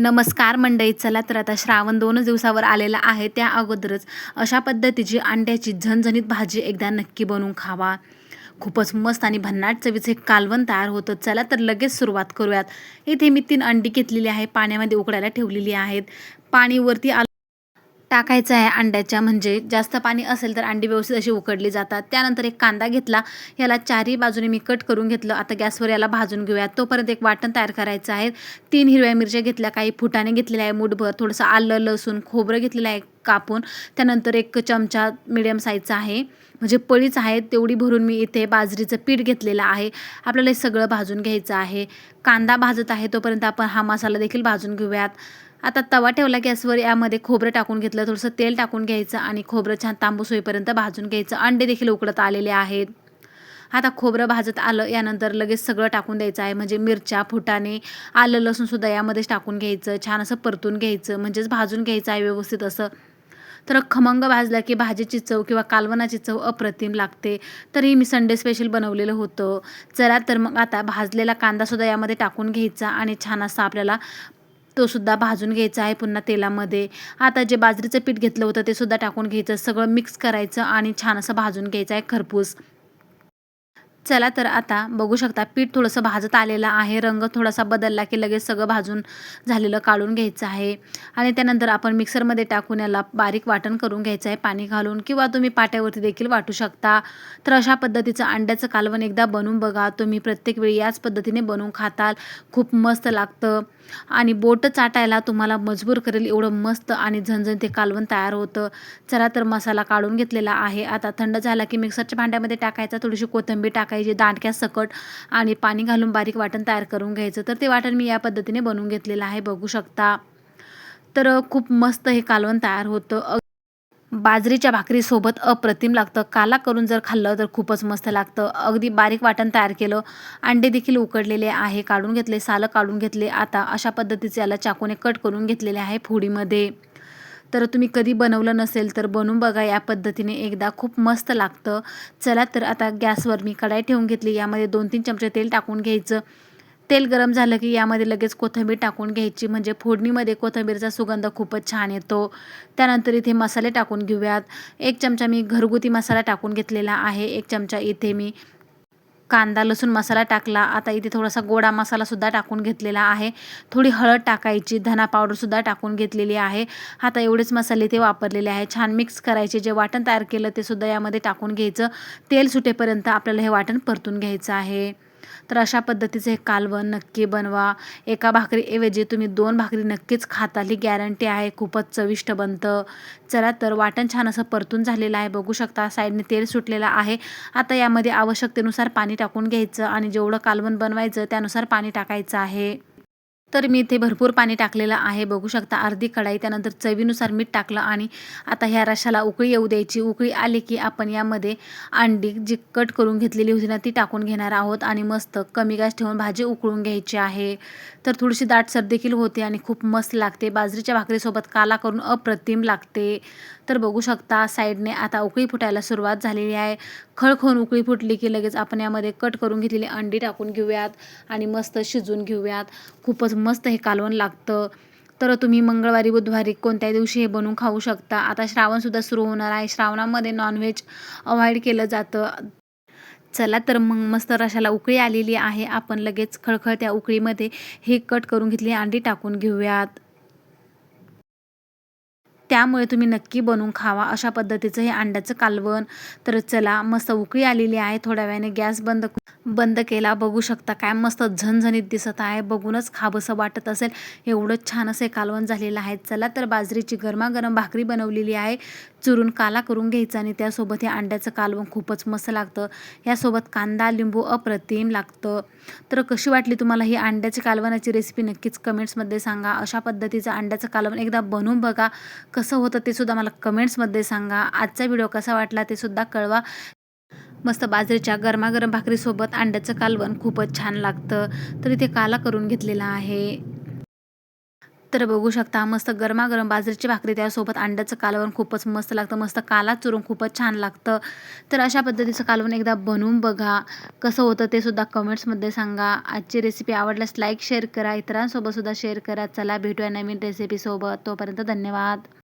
नमस्कार मंडळी चला तर आता श्रावण दोनच दिवसावर आलेला आहे त्या अगोदरच. अशा पद्धतीची अंड्याची झणझणीत भाजी एकदा नक्की बनवून खावा. खूपच मस्त आणि भन्नाट चवीचं एक कालवण तयार होतं. चला तर लगेच सुरुवात करूयात. इथे मी तीन अंडी घेतलेली आहे पाण्यामध्ये उकडायला ठेवलेली आहेत. पाणीवरती आलं टाकायचं आहे अंड्याच्या म्हणजे जास्त पाणी असेल तर अंडी व्यवस्थित अशी उकडली जातात. त्यानंतर एक कांदा घेतला याला चारही बाजूने मी कट करून घेतलं. आता गॅसवर याला भाजून घेऊया. तोपर्यंत एक वाटण तयार करायचं आहे. तीन हिरव्या मिरच्या घेतल्या काही फुटाने घेतलेल्या आहे मुठभर थोडंसं आलं लसूण खोबरं घेतलेलं आहे कापून. त्यानंतर एक चमचा मिडियम साईजचा आहे. म्हणजे पळीच आहे तेवढी भरून मी इथे बाजरीचं पीठ घेतलेलं आहे. आपल्याला हे सगळं भाजून घ्यायचं आहे. कांदा भाजत आहे तोपर्यंत आपण हा मसाला देखील भाजून घेऊयात. आता तवा ठेवला गॅसवर यामध्ये खोबरं टाकून घेतलं थोडंसं तेल टाकून घ्यायचं आणि खोबरं छान तांबूस होईपर्यंत भाजून घ्यायचं. अंडे देखील उकडत आलेले आहेत. आता खोबरं भाजत आलं यानंतर लगेच सगळं टाकून द्यायचं आहे. म्हणजे मिरच्या फुटाणे आलं लसूणसुद्धा यामध्येच टाकून घ्यायचं. छान असं परतून घ्यायचं. म्हणजेच भाजून घ्यायचं आहे व्यवस्थित असं. तर खमंग भाजला की भाजीची चव किंवा कालवनाची चव अप्रतिम लागते. तरी मी संडे स्पेशल बनवलेलं होतं. चला तर मग आता भाजलेला कांदासुद्धा यामध्ये टाकून घ्यायचा आणि छान असा आपल्याला तोसुद्धा भाजून घ्यायचा आहे पुन्हा तेलामध्ये. आता जे बाजरीचं पीठ घेतलं होतं ते सुद्धा टाकून घ्यायचं. सगळं मिक्स करायचं आणि छान असं भाजून घ्यायचं आहे खरपूस. चला तर आता बघू शकता पीठ थोडंसं भाजत आलेलं आहे रंग थोडासा बदलला की लगेच सगळं भाजून झालेलं काढून घ्यायचं आहे. आणि त्यानंतर आपण मिक्सरमध्ये टाकून याला बारीक वाटण करून घ्यायचं आहे पाणी घालून किंवा तुम्ही पाट्यावरती देखील वाटू शकता. तर अशा पद्धतीचं अंड्याचं कालवण एकदा बनवून बघा. तुम्ही प्रत्येक वेळी याच पद्धतीने बनवून खाताल. खूप मस्त लागतं. आणि बोट चाटायला तुम्हाला मजबूर करेल एवढं मस्त आणि झणझण ते कालवण तयार होतं. चला तर मसाला काढून घेतलेला आहे. आता थंड झाला की मिक्सरच्या भांड्यामध्ये टाकायचा थोडीशी कोथिंबीर टाकायची दांडक्या सकट आणि पाणी घालून बारीक वाटण तयार करून घ्यायचं. तर ते वाटण मी या पद्धतीने बनवून घेतलेलं आहे बघू शकता. तर खूप मस्त हे कालवण तयार होतं. बाजरीच्या भाकरीसोबत अप्रतिम लागतं. काला करून जर खाल्लं तर खूपच मस्त लागतं. अगदी बारीक वाटण तयार केलं अंडे देखील उकडलेले आहे काढून घेतले सालं काढून घेतले. आता अशा पद्धतीचे याला चाकूने कट करून घेतलेले आहे फोडीमध्ये. तर तुम्ही कधी बनवलं नसेल तर बनवून बघा या पद्धतीने एकदा. खूप मस्त लागतं. चला तर आता गॅसवर मी कढाई ठेवून घेतली. यामध्ये दोन तीन चमचे तेल टाकून घ्यायचं. तेल गरम झालं की यामध्ये लगेच कोथिंबीर टाकून घ्यायची. म्हणजे फोडणीमध्ये कोथिंबीरचा सुगंध खूपच छान येतो. त्यानंतर इथे मसाले टाकून घेऊयात. एक चमचा मी घरगुती मसाला टाकून घेतलेला आहे. एक चमचा इथे मी कांदा लसूण मसाला टाकला. आता इथे थोडासा गोडा मसालासुद्धा टाकून घेतलेला आहे. थोडी हळद टाकायची धना पावडरसुद्धा टाकून घेतलेली आहे. आता एवढेच मसाले ते वापरलेले आहे. छान मिक्स करायचे. जे वाटण तयार केलं ते सुद्धा यामध्ये टाकून घ्यायचं. तेल सुटेपर्यंत आपल्याला हे वाटण परतून घ्यायचं आहे. तर अशा पद्धतीचं हे कालवण नक्की बनवा. एका भाकरीऐवजी तुम्ही दोन भाकरी नक्कीच खाताल. ही गॅरंटी आहे खूपच चविष्ट बनतं. चला तर वाटण छान असं परतून झालेलं आहे. बघू शकता साईडने तेल सुटलेलं आहे. आता यामध्ये आवश्यकतेनुसार पाणी टाकून घ्यायचं आणि जेवढं कालवण बनवायचं त्यानुसार पाणी टाकायचं आहे. तर मी इथे भरपूर पाणी टाकलेलं आहे. बघू शकता अर्धी कढाई त्यानंतर चवीनुसार मीठ टाकलं आणि आता ह्या रशाला उकळी येऊ द्यायची. उकळी आली की आपण यामध्ये अंडी जी कट करून घेतलेली होती ना ती टाकून घेणार आहोत आणि मस्त कमी गॅस ठेवून भाजी उकळून घ्यायची आहे. तर थोडीशी दाटसर देखील होते आणि खूप मस्त लागते. बाजरीच्या भाकरीसोबत काला करून अप्रतिम लागते. तर बघू शकता साईडने आता उकळी फुटायला सुरुवात झालेली आहे. खळखळून उकळी फुटली की लगेच आपण यामध्ये कट करून घेतलेली अंडी टाकून घेऊयात आणि मस्त शिजवून घेऊयात. खूपच मस्त हे कालवण लागतं. तर तुम्ही मंगळवारी बुधवारी कोणत्याही दिवशी हे बनवून खाऊ शकता. आता श्रावणसुद्धा सुरू होणार आहे. श्रावणामध्ये नॉनव्हेज अवॉइड केलं जातं. चला तर मग मस्त रशाला उकळी आलेली आहे. आपण लगेच खळखळत्या उकळीमध्ये हे कट करून घेतली. अंडी टाकून घेऊयात. त्यामुळे तुम्ही नक्की बनवून खावा. अशा पद्धतीचं हे अंड्याचं कालवण. तर चला मस्त उकळी आलेली आहे. थोड्या वेळाने गॅस बंद बंद केला बघू शकता काय मस्त झणझणीत दिसत आहे. बघूनच खाबंसं वाटत असेल. एवढंच छान असं कालवण झालेलं आहे. चला तर बाजरीची गरमागरम भाकरी बनवलेली आहे. चुरून काला करून घ्यायचा आणि त्यासोबत हे अंड्याचं कालवण खूपच मस्त लागतं. यासोबत कांदा लिंबू अप्रतिम लागतं. तर कशी वाटली तुम्हाला ही अंड्याची कालवणाची रेसिपी नक्कीच कमेंट्समध्ये सांगा. अशा पद्धतीचं अंड्याचं कालवण एकदा बनवून बघा. कसं होतं ते सुद्धा मला कमेंट्समध्ये सांगा. आजचा व्हिडिओ कसा वाटला ते सुद्धा कळवा. मस्त बाजरीच्या गरमागरम भाकरीसोबत अंड्याचं कालवण खूपच छान लागतं. तर इथे काला करून घेतलेला आहे. तर बघू शकता मस्त गरमागरम बाजरीची भाकरी त्यासोबत अंड्याचं कालवण खूपच मस्त लागतं. मस्त काला चुरून खूपच छान लागतं. तर अशा पद्धतीचं कालवण एकदा बनवून बघा. कसं होतं ते सुद्धा कमेंट्समध्ये सांगा. आजची रेसिपी आवडल्यास लाईक शेअर करा. इतरांसोबत सुद्धा शेअर करा. चला भेटूया नवीन रेसिपीसोबत तोपर्यंत धन्यवाद.